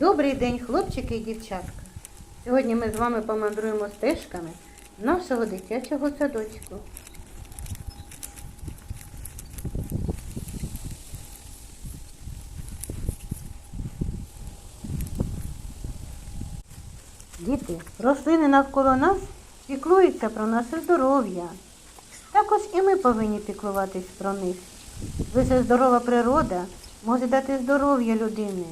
Добрий день, хлопчики і дівчатка. Сьогодні ми з вами помандруємо стежками нашого дитячого садочку. Діти, рослини навколо нас піклуються про наше здоров'я. Також і ми повинні піклуватись про них. Лише здорова природа може дати здоров'я людини.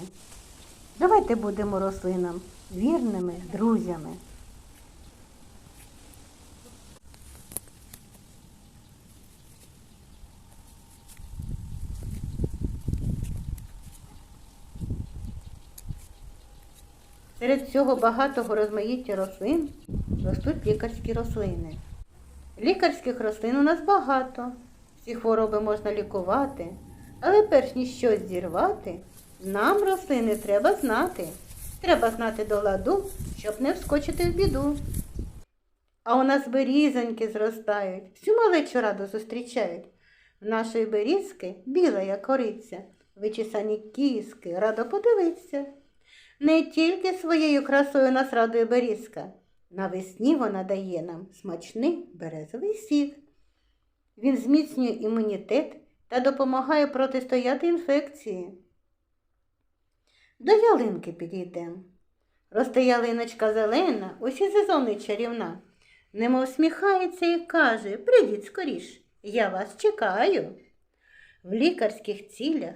Давайте будемо рослинам вірними друзями. Серед цього багатого розмаїття рослин ростуть лікарські рослини. Лікарських рослин у нас багато. Всі хвороби можна лікувати, але перш ніж щось зірвати, нам рослини треба знати. Треба знати до ладу, щоб не вскочити в біду. А у нас берізоньки зростають, всю малечу раду зустрічають. В нашої берізки біла як кориця, вичесані кіски, радо подивиться. Не тільки своєю красою нас радує берізка. Навесні вона дає нам смачний березовий сік. Він зміцнює імунітет та допомагає протистояти інфекції. До ялинки підійдемо. Росте ялиночка зелена, усі сезони чарівна. Немов сміхається і каже Прийдіть скоріш, я вас чекаю. В лікарських цілях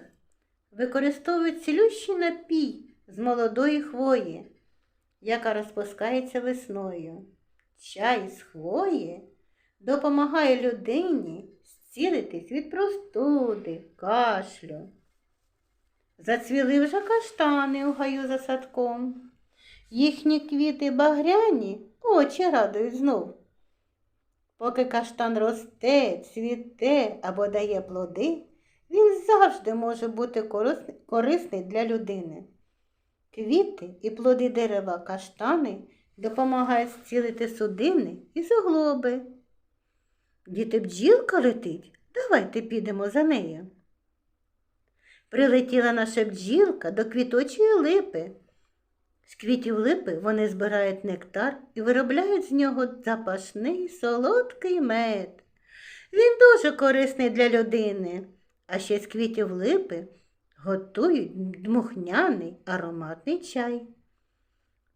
використовують цілющий напій з молодої хвої, яка розпускається весною. Чай з хвої допомагає людині зцілитись від простуди, кашлю. Зацвіли вже каштани у гаю за садком. Їхні квіти багряні очі радують знов. Поки каштан росте, цвіте або дає плоди, він завжди може бути корисний- для людини. Квіти і плоди дерева каштани допомагають зцілити судини і суглоби. Діти бджілка летить, давайте підемо за нею. Прилетіла наша бджілка до квіточої липи. З квітів липи вони збирають нектар і виробляють з нього запашний солодкий мед. Він дуже корисний для людини, а ще з квітів липи готують дмухняний ароматний чай.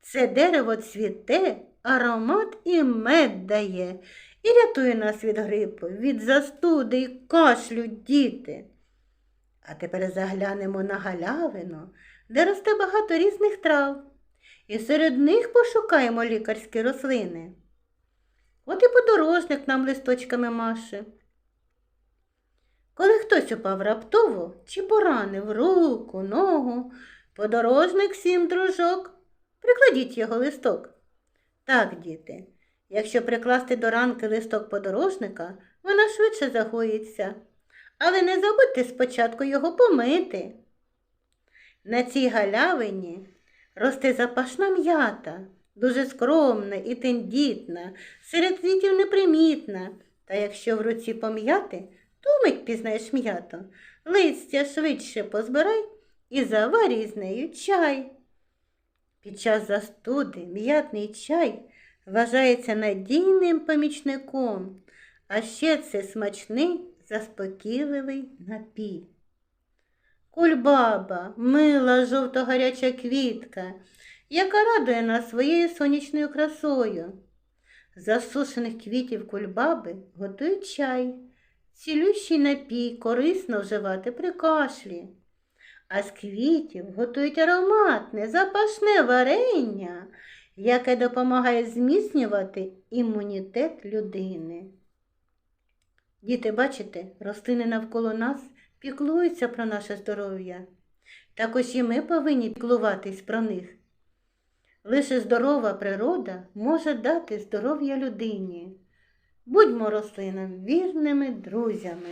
Це дерево цвіте, аромат і мед дає і рятує нас від грипу, від застуди і кашлю діти. А тепер заглянемо на галявину, де росте багато різних трав, і серед них пошукаємо лікарські рослини. От і подорожник нам листочками маше. Коли хтось упав раптово чи поранив руку, ногу, подорожник сім дружок, прикладіть його листок. Так, діти, якщо прикласти до ранки листок подорожника, вона швидше загоїться. Але не забудьте спочатку його помити. На цій галявині росте запашна м'ята, дуже скромна і тендітна, серед квітів непримітна. Та якщо в руці пом'яти, то мить пізнаєш м'ято. Листя швидше позбирай і заварій з нею чай. Під час застуди м'ятний чай вважається надійним помічником, а ще це смачний заспокійливий напій. Кульбаба, мила жовто-гаряча квітка, яка радує нас своєю сонячною красою. З засушених квітів кульбаби готують чай, цілющий напій корисно вживати при кашлі. А з квітів готують ароматне, запашне варення, яке допомагає зміцнювати імунітет людини. Діти, бачите, рослини навколо нас піклуються про наше здоров'я. Також і ми повинні піклуватись про них. Лише здорова природа може дати здоров'я людині. Будьмо рослинам вірними друзями.